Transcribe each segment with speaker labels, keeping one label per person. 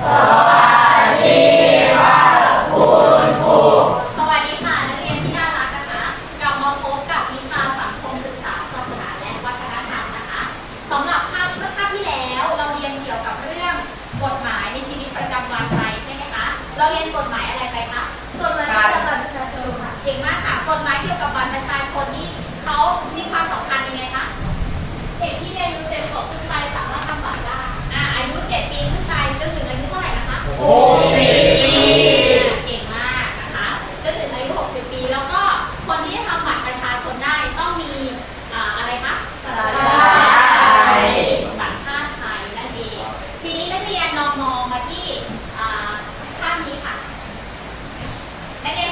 Speaker 1: Song. 60 ปี เก่งมากนะคะจนถึงอายุ 60 ปี แล้วก็คนที่ทำบัตรประชาชนได้ต้องมีอะไรคะสายสัญชาติไทยนั่นเอง ทีนี้นักเรียนมองมาที่อ่าภนี้ค่ะ นักเรียน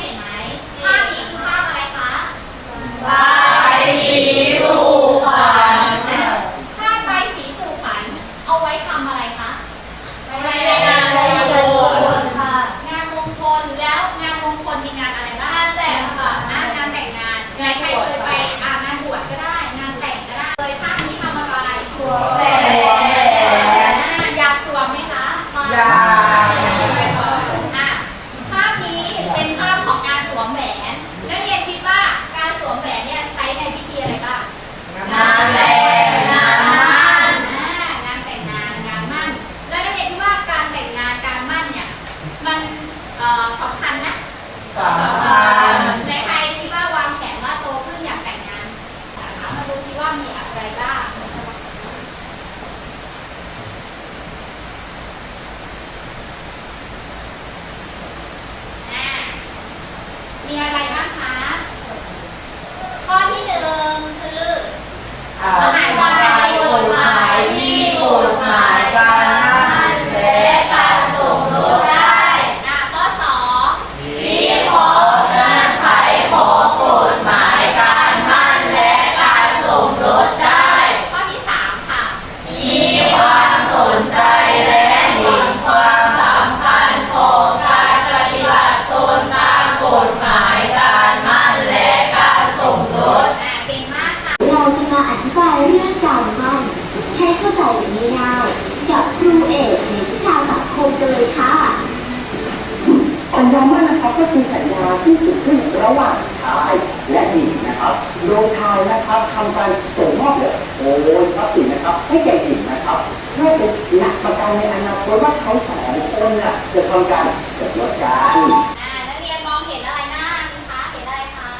Speaker 1: ายนะครับทำการส่ง
Speaker 2: ม
Speaker 1: อบเลยโอ้ย
Speaker 2: พระสินนะ
Speaker 1: ค
Speaker 3: รับ ให้แก่
Speaker 4: หญิงนะครับน่าจะหนักประกันในอนาคตว่าเขาสองคนน่ะจะทำการสมรสการ
Speaker 1: อ่านักเรียนมองเห็นอะไรหน้ามีคะเห็นอะไรคะ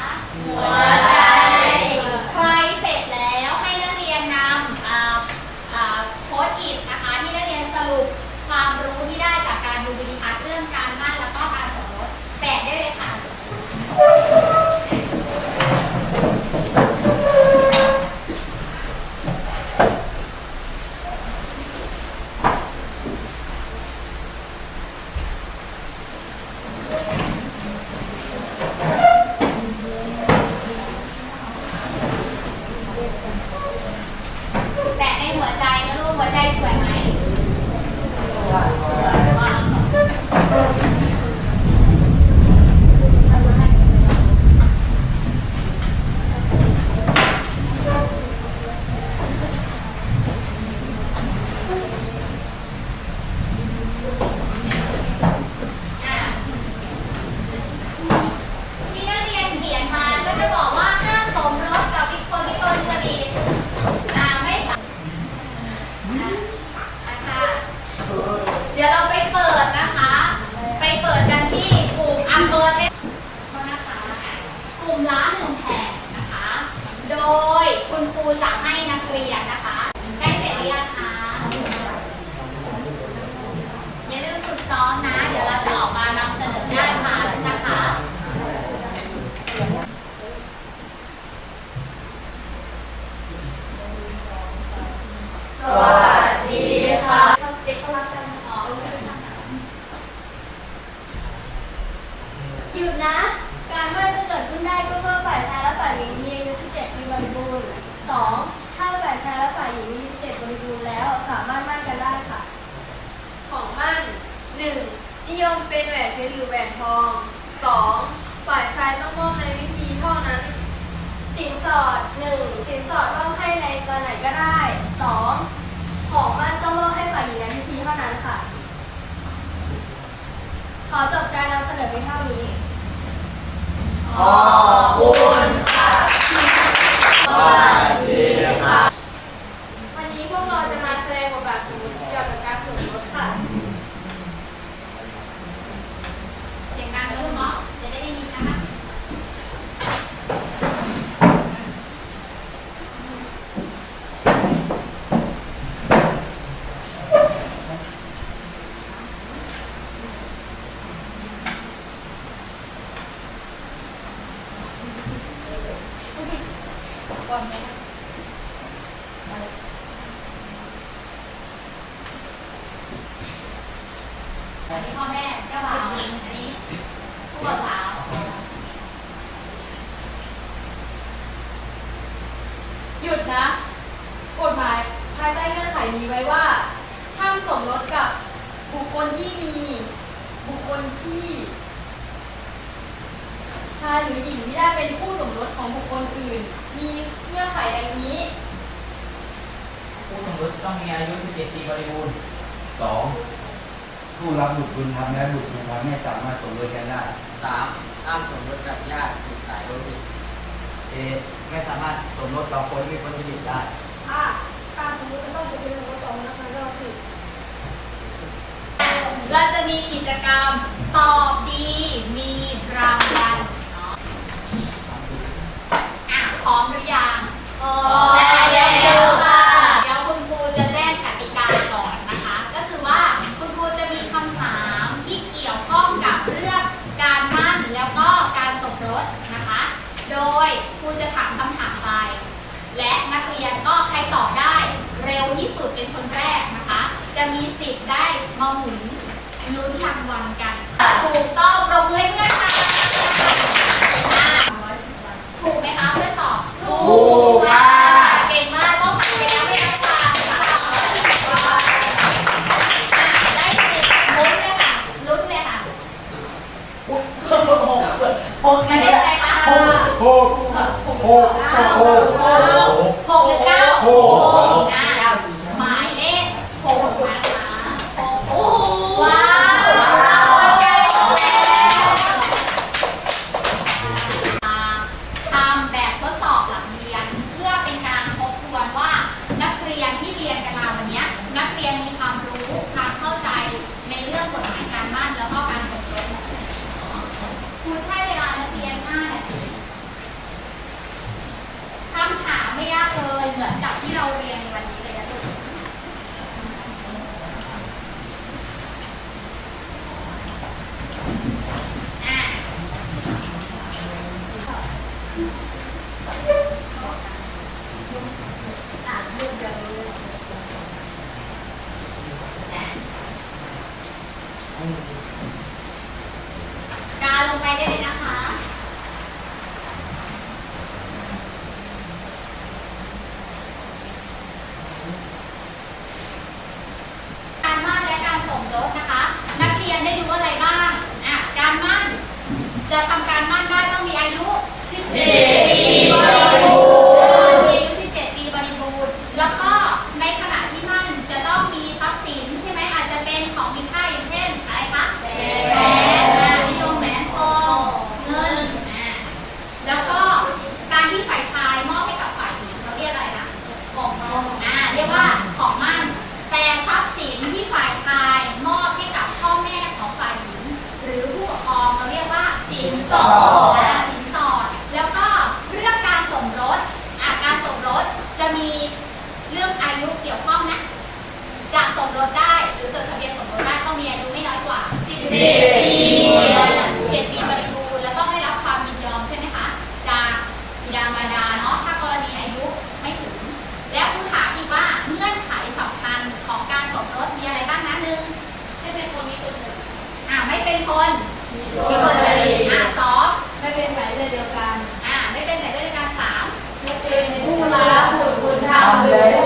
Speaker 1: หัว หยุดนะ การเมื่อจะเกิดขึ้น
Speaker 5: ได้ก็เมื่อฝ่ายชายและฝ่ายหญิงมีอายุ17ปีบริบูรณ์สองถ้าฝ่ายชายและฝ่ายหญิงมี17บริบูรณ์แล้วสามารถมั่นกันได้ค่ะ
Speaker 6: ของมั่นหนึ่งนิยมเป็นแหวนเพชรหรือแหวนทอง
Speaker 5: สอง
Speaker 2: ขอบคุณค่ะ สวัสดีค่ะ
Speaker 6: วันนี้พวกเราจะมาแสดงบทบาทสมมติเกี่ยวกับการสมรสค่ะ
Speaker 1: เสียงดังแล้วลูกเนาะจะได้ได้ยินนะคะ อันนี้ พ่อแม่เจ้าบ่าวอันนี้ผู้บ่าวสาว
Speaker 6: หยุดนะ กฎหมายภายใต้เงื่อนไขมีไว้ว่าห้ามสมรสกับบุคคลที่มี บุคคลที่ชายหรือหญิงที่ได้เป็นผู้สมรสของบุคคลอื่น มีเงื่อนไขดังนี้
Speaker 2: ผู้สมรสต้องมีอายุ 17 ปีบริบูรณ์
Speaker 7: สอง ผู้รับบุตรบุญธรรมและบุตรบุญธรรมไม่สามารถสมรสกันได้
Speaker 2: 3. ห้ามสมรสกับญาติสืบสายโลหิต
Speaker 7: เอไม่สามารถสมรสกับคนที่คนที่ผิดได้
Speaker 5: อะการสมมติต้องเป็นสมมติสองนะคะก็คือ
Speaker 1: เราจะมีกิจกรรมตอบดีมีรางวัลเนาะอะพร้อมหรือยัง
Speaker 5: อ๋อ
Speaker 1: แล้วค่ะ หมุนลุ้นรางวัลกัน ถูกต้องปรบมือให้เพื่อนค่ะอะถูกไหมคะเพื่อนตอบ
Speaker 2: ถูกค่ะ
Speaker 1: เก่งมากต้องผ่านไปแล้วไม่นับผ่านค่ะอะได้สิทธิ์ลุ้นเลยค่ะลุ้นเลยค่ะ
Speaker 2: โอเค
Speaker 1: เลขอะไรคะ
Speaker 7: หกหกหกหก
Speaker 1: หกหรือเก้า
Speaker 7: หก
Speaker 1: อะหม กับที่เราเรียนในวันนี้เลยนะลูกอะอ่านรูปเดียวเลยอะการลงไปได้เลยนะ สอดอะสินสอด แล้วก็เรื่องการสมรสอาการสมรสจะมีเรื่องอายุเกี่ยวข้องนะจะสมรสได้หรือจดทะเบียนสมรสได้ต้องมีอายุไม่น้อยกว่า17ปีเจ็ดปีบริบูรณ์แล้วต้องได้รับความยินยอมใช่ไหมคะจากบิดามารดาเนาะถ้ากรณีอายุไม่ถึง แล้วคุณถามอีกว่าเงื่อนไขสำคัญของการสมรสมีอะไรบ้างนะหนึ่งไม่เป็นคนมีคนหนึ่งอ่าไม่เป็นคนมีคน nada.